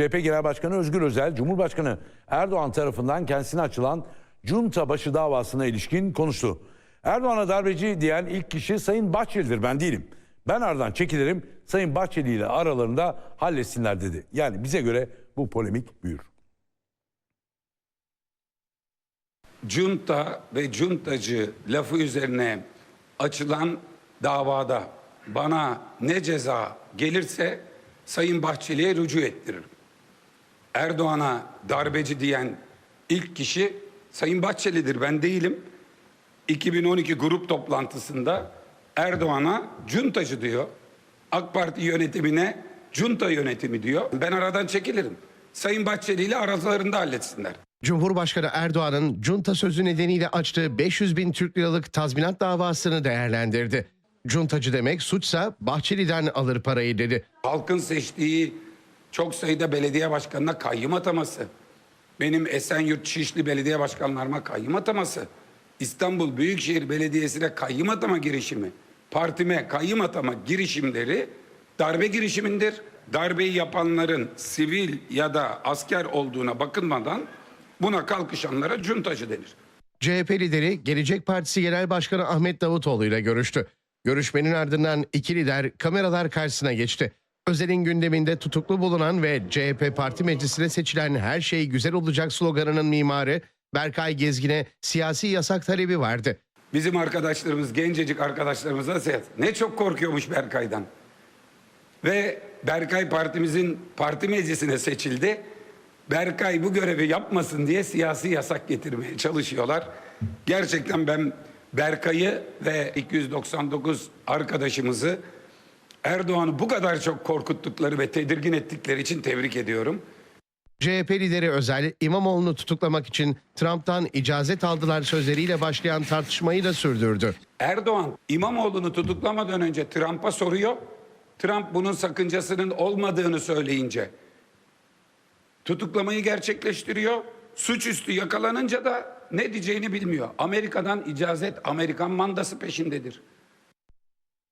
CHP Genel Başkanı Özgür Özel, Cumhurbaşkanı Erdoğan tarafından kendisine açılan Junta başı davasına ilişkin konuştu. Erdoğan'a darbeci diyen ilk kişi Sayın Bahçeli'dir ben değilim. Ben aradan çekilirim Sayın Bahçeli ile aralarında halletsinler dedi. Yani bize göre bu polemik büyür. junta ve cuntacı lafı üzerine açılan davada bana ne ceza gelirse Sayın Bahçeli'ye rücu ettiririm. Erdoğan'a darbeci diyen ilk kişi Sayın Bahçeli'dir ben değilim. 2012 grup toplantısında Erdoğan'a cuntacı diyor. AK Parti yönetimine junta yönetimi diyor. Ben aradan çekilirim. Sayın Bahçeli ile aralarında halletsinler. Cumhurbaşkanı Erdoğan'ın junta sözü nedeniyle açtığı 500 bin Türk liralık tazminat davasını değerlendirdi. Cuntacı demek suçsa Bahçeli'den alır parayı dedi. Halkın seçtiği çok sayıda belediye başkanına kayyım ataması, benim Esenyurt Şişli belediye başkanlarıma kayyım ataması, İstanbul Büyükşehir Belediyesi'ne kayyım atama girişimi, partime kayyım atama girişimleri darbe girişimindir. Darbeyi yapanların sivil ya da asker olduğuna bakılmadan buna kalkışanlara cuntacı denir. CHP lideri Gelecek Partisi Genel Başkanı Ahmet Davutoğlu ile görüştü. Görüşmenin ardından iki lider kameralar karşısına geçti. Özel'in gündeminde tutuklu bulunan ve CHP Parti Meclisi'ne seçilen her şey güzel olacak sloganının mimarı Berkay Gezgin'e siyasi yasak talebi vardı. Bizim arkadaşlarımız, gencecik arkadaşlarımız da ses- ne çok korkuyormuş Berkay'dan. Ve Berkay partimizin parti meclisine seçildi. Berkay bu görevi yapmasın diye siyasi yasak getirmeye çalışıyorlar. Gerçekten ben Berkay'ı ve 299 arkadaşımızı Erdoğan'ı bu kadar çok korkuttukları ve tedirgin ettikleri için tebrik ediyorum. CHP lideri Özel, İmamoğlu'nu tutuklamak için Trump'tan icazet aldılar sözleriyle başlayan tartışmayı da sürdürdü. Erdoğan İmamoğlu'nu tutuklamadan önce Trump'a soruyor. Trump bunun sakıncasının olmadığını söyleyince tutuklamayı gerçekleştiriyor. Suçüstü yakalanınca da ne diyeceğini bilmiyor. Amerika'dan icazet, Amerikan mandası peşindedir.